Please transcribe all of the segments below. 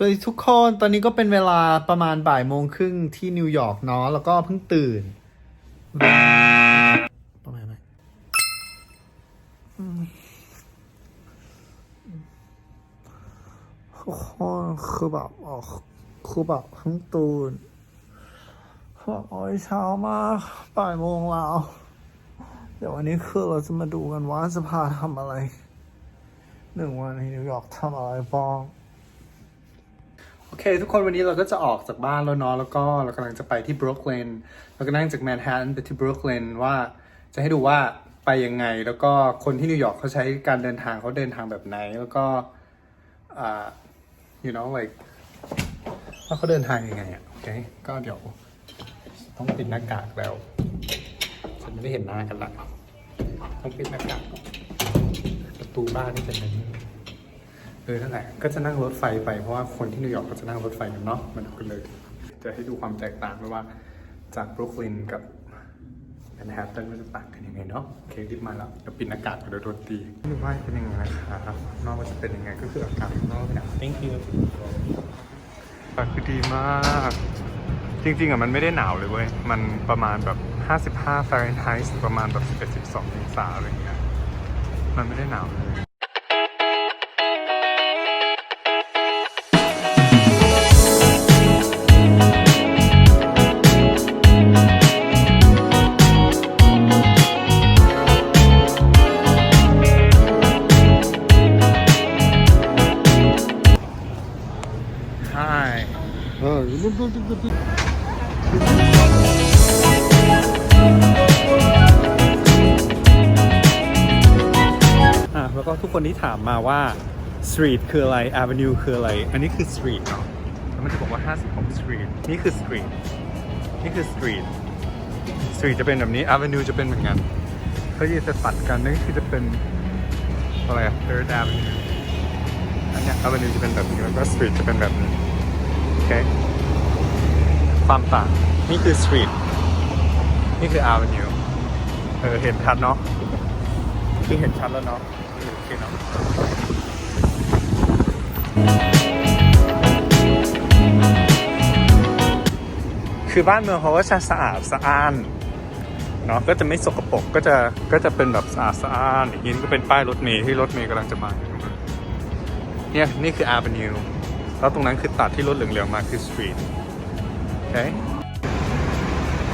สวัสดีทุกคน ตอนนี้ก็เป็นเวลาประมาณบ่ายโมงครึ่งที่นิวยอร์กเนาะ แล้วก็เพิ่งตื่นประมาณไหนอืมทุกคนคือแบบอ๋อคือแบบเพิ่งตื่นแบบโอ้ยเช้ามากบ่ายโมงแล้ว เดี๋ยววันนี้คือเราจะมาดูกันว่าจะพาทำอะไร หนึ่งวันในนิวยอร์กทำอะไรบ้าง อเคทุกคนวันนี้เราก็จะออกจากบ้านแล้วเนาะแล้วก็เรากำลังจะไปที่บรุกลินเราก็นั่งจากแมนฮัตตันไปที่บรุกลินว่าจะให้ดูว่าไปยังไง แล้วก็คนที่นิวยอร์กเขาใช้การเดินทางเขาเดินทางแบบไหน แล้วก็อ่า you know like ว่าเขาเดินทางยังไงอะโอเคก็เดี๋ยวต้องปิดหน้ากากแล้วฉันไม่ได้เห็นหน้ากันละต้องปิดหน้ากากประตูบ้านนี่เป็นอะไรนี่เออนั่นแหละก็จะนั่งรถไฟไปเพราะว่าคนที่นิวยอร์กก็จะนั่งรถไฟกันเนาะมันก็เลย จะให้ดูความแตกต่างด้วยว่าจากบรุกลินกับแมนฮัตตันมันจะต่างกันยังไงเนาะโอเครีบมาแล้วเดี๋ยวปิดหน้ากากเดี๋ยวโดนตีไม่รู้ว่าเป็นยังไงนะครับนอกว่าจะเป็นยังไงก็คืออากาศข้างนอกเนี่ย thank you อากาศคือดีมาก จริงๆอะมันไม่ได้หนาวเลยเว้ย มันประมาณแบบ 55ฟาเรนไฮต์ประมาณแบบ11 12องศาอะไรอย่างเงี้ยมันไม่ได้หนาวเลย อะแล้วก็ทุกคนที่ถามมาว่า street คืออะไร avenue คืออะไร อันนี้คือ street เนาะแล้วมันจะบอกว่า 56 street นี่คือ street นี่คือ street street จะเป็นแบบนี้ avenue จะเป็นเหมือนกันเขาจะตัดกันนี่นคือจะเป็นอะไรอะ third avenue อันเนี้ย avenue จะเป็นแบบนี้แล้วก็ street จะเป็นแบบนี้โอเค ความต่าง นี่คือ street นี่คือ avenue เออเห็นชัดเนาะคือเห็นชัดแล้วเนาะโอเคเนาะคือบ้านเมืองเขาก็จะสะอาดสะอ้านเนาะก็จะไม่สกปรกก็จะก็จะเป็นแบบสะอาดสะอ้านอย่างนี้ก็เป็นป้ายรถเมล์ที่รถเมล์กำลังจะมาเนี่ยนี่คือ avenue แล้วตรงนั้นคือตัดที่รถเหลืองๆมาคือ street โอเค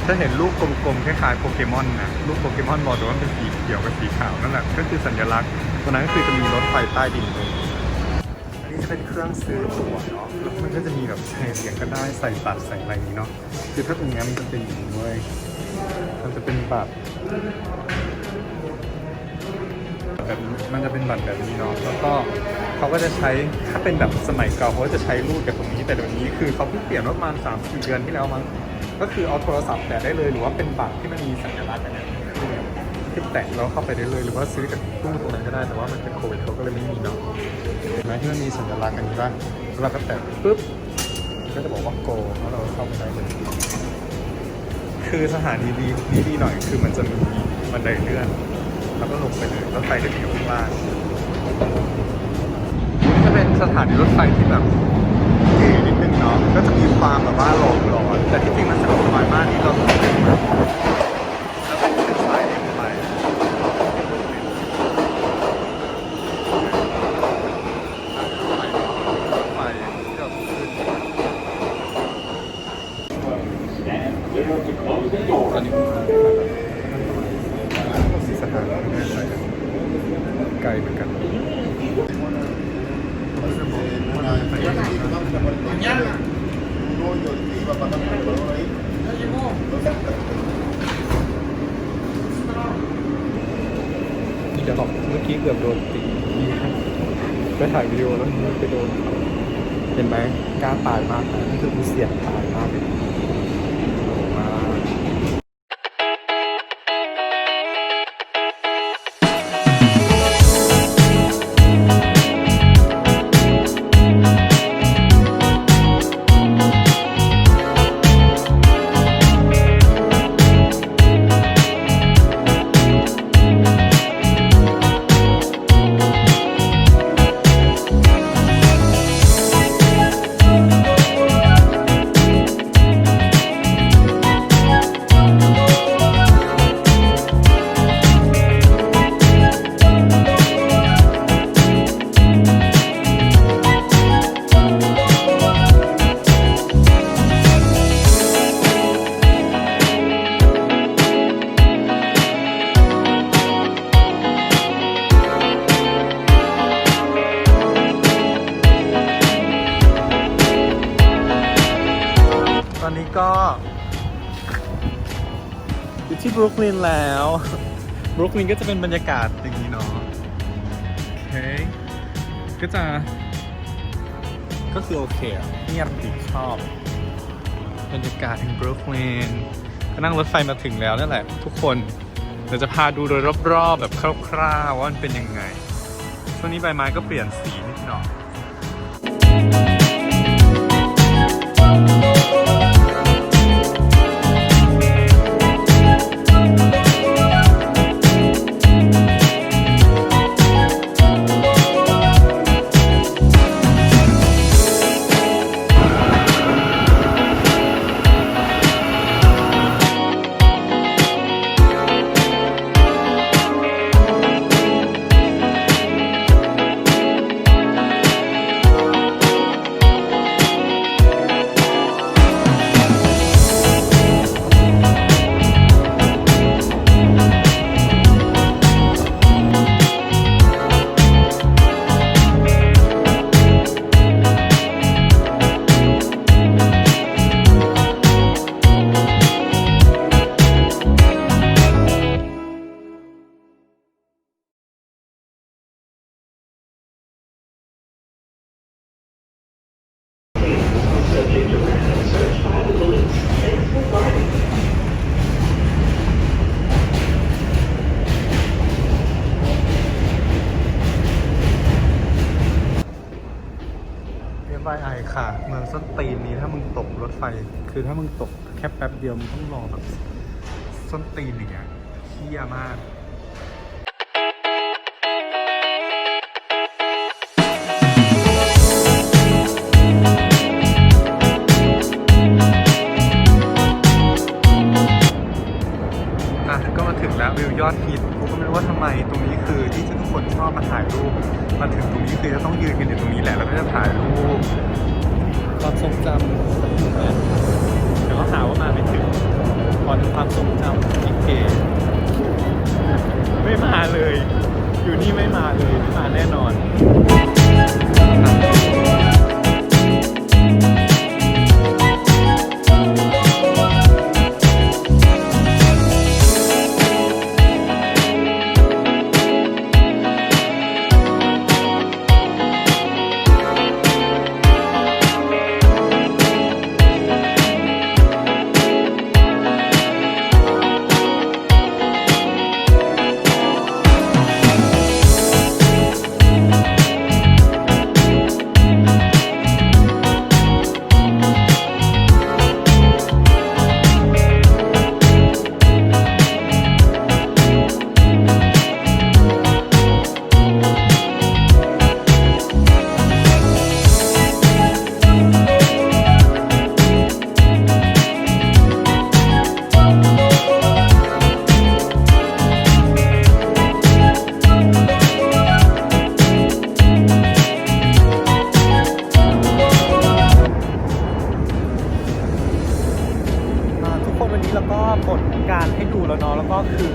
ถ้าเห็นรูปกลมๆคล้ายๆโปเกมอนนะรูปโปเกมอนบอกแต่ว่าเป็นสีเขียวกับสีขาวนั่นแหละก็คือสัญลักษณ์ตรงนั้นก็คือจะมีรถไฟใต้ดินเลยอันนี้จะเป็นเครื่องซื้อตั๋วเนาะแล้วมันก็จะมีแบบใส่เหรียญก็ได้ใส่บัตรใส่อะไรนี้เนาะคือถ้าตรงนี้มันจะเป็นอย่างนี้เว้ยมันจะเป็นบัตรแบบมันจะเป็นบัตรแบบนี้เนาะแล้วก็ เขาก็จะใช้ถ้าเป็นแบบสมัยเก่าเขาก็จะใช้รูดกับตรงนี้ แต่เดี๋ยวนี้คือเขาเพิ่งเปลี่ยนรถมาสามสี่เดือนที่แล้วมั้งก็คือเอาโทรศัพท์แตะได้เลยหรือว่าเป็นบัตรที่มันมีสัญลักษณ์อันเนี้ยคือที่แตะแล้วเข้าไปได้เลยหรือว่าซื้อจากตู้ตรงนั้นก็ได้แต่ว่ามันเป็นโควิดเขาก็เลยไม่มีเนาะเห็นไหมที่มันมีสัญลักษณ์อันนี้ป่ะเราก็แตะปุ๊บก็จะบอกว่าโกแล้วเราเข้าไปได้เลยคือสถานีดีดีดีหน่อยคือมันจะมีบันไดเลื่อนแล้วก็ลงไปเลยรถไฟจะอยู่ข้างล่าง เป็นสถานีรถไฟที่แบบเก๋นิดนึงเนาะก็จะมีความแบบว่าหลอกหลอนแต่ที่จริงมันสะดวกสบายมากที่เราต้องเดินมา เดี๋ยวบอกเมื่อกี้เกือบโดนตีไปถ่ายวิดีโอแล้วไปโดน เห็นไหมกล้าปายมากนะนี่คือเสี่ยงตาย ก็อยู่ที่บรุกลินแล้ว บรุกลินก็จะเป็นบรรยากาศอย่างนี้เนาะ โอเค ก็จะ ก็คือโอเคอะเงียบดีชอบ บรรยากาศถึงบรุกลินก็นั่งรถไฟมาถึงแล้วนั่นแหละ ทุกคนเดี๋ยวจะพาดูโดยรอบๆแบบคร่าวๆว่ามันเป็นยังไง ช่วงนี้ใบไม้ก็เปลี่ยนสีนิดหน่อย บร้อยไอค่ะ เมืองส้นตีนนี้ถ้ามึงตกรถไฟ คือถ้ามึงตกแค่แป๊บเดียวมึงต้องรอแบบส้นตีนอย่างเงี้ยเที่ยมาก ม่รู้ว่าทำไมตรงนี้คือที่ทุกคนชอบมาถ่ายรูปมาถึงตรงนี้คือจะต้องยืนกันอยู่ตรงนี้แหละแล้วก็จะถ่ายรูปความทรงจำเดี๋ยวเขาหาว่ามาไม่ถึง แล้วก็กดการให้ดูแล้วเนาะแล้วก็คือ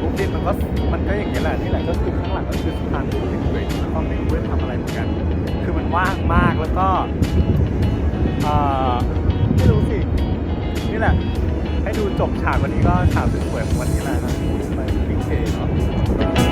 บุ๊กดินมันก็มันก็อย่างนี้แหละนี่แหละก็คือข้างหลังก็คือสะพานบุ๊กดินเลยแล้วก็ไม่รู้ว่าทำอะไรเหมือนกัน คือมันว่างมากแล้วก็ไม่รู้สินี่แหละ ให้ดูจบฉากวันนี้ก็ฉากสวยๆของวันนี้แหละนะไปพิงเคเนาะ